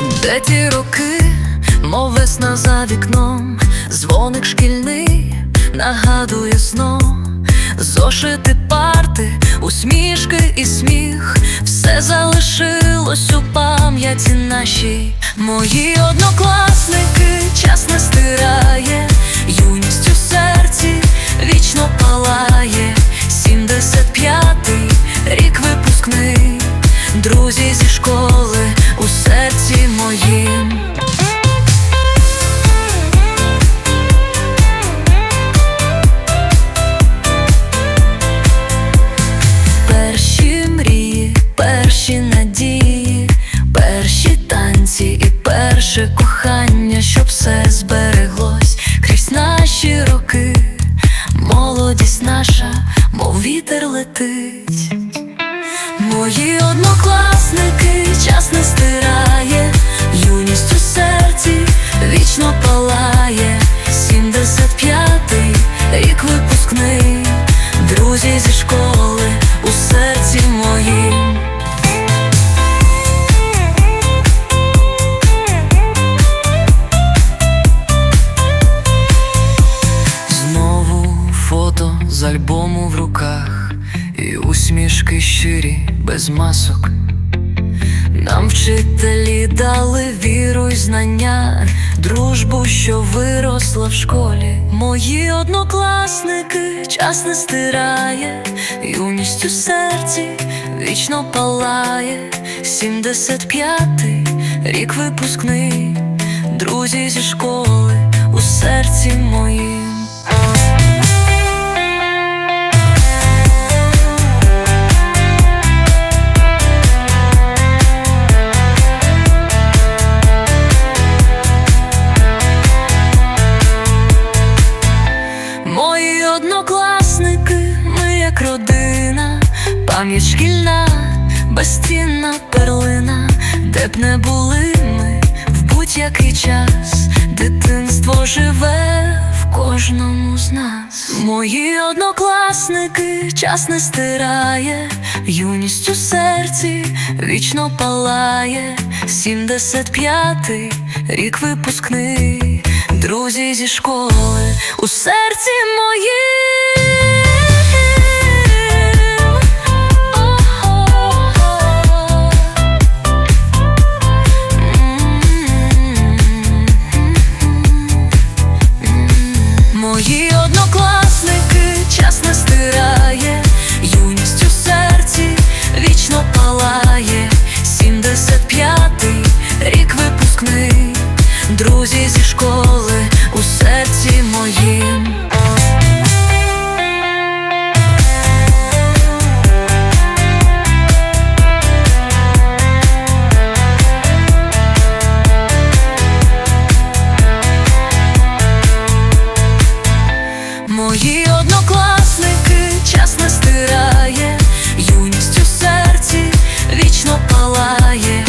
Де ті роки, мов весна за вікном, дзвоник шкільний нагадує сном, зошити парти, усмішки і сміх, все залишилось у пам'яті нашій. Мої однокласники час не стирає, юність у серці вічно палає. Мої однокласники час не стирає, юність у серці вічно палає. Усмішки щирі без масок. Нам вчителі дали віру й знання, дружбу, що виросла в школі. Мої однокласники час не стирає, юність у серці вічно палає. 75-й рік випускний, друзі зі школи у серці моїм. Пам'ять шкільна, безцінна перлина, де б не були ми в будь-який час, дитинство живе в кожному з нас. Мої однокласники час не стирає, юність у серці вічно палає. 75-й рік випускний, друзі зі школи у серці моїм. Стирає, Мої однокласники час не стирає, юність у серці вічно палає.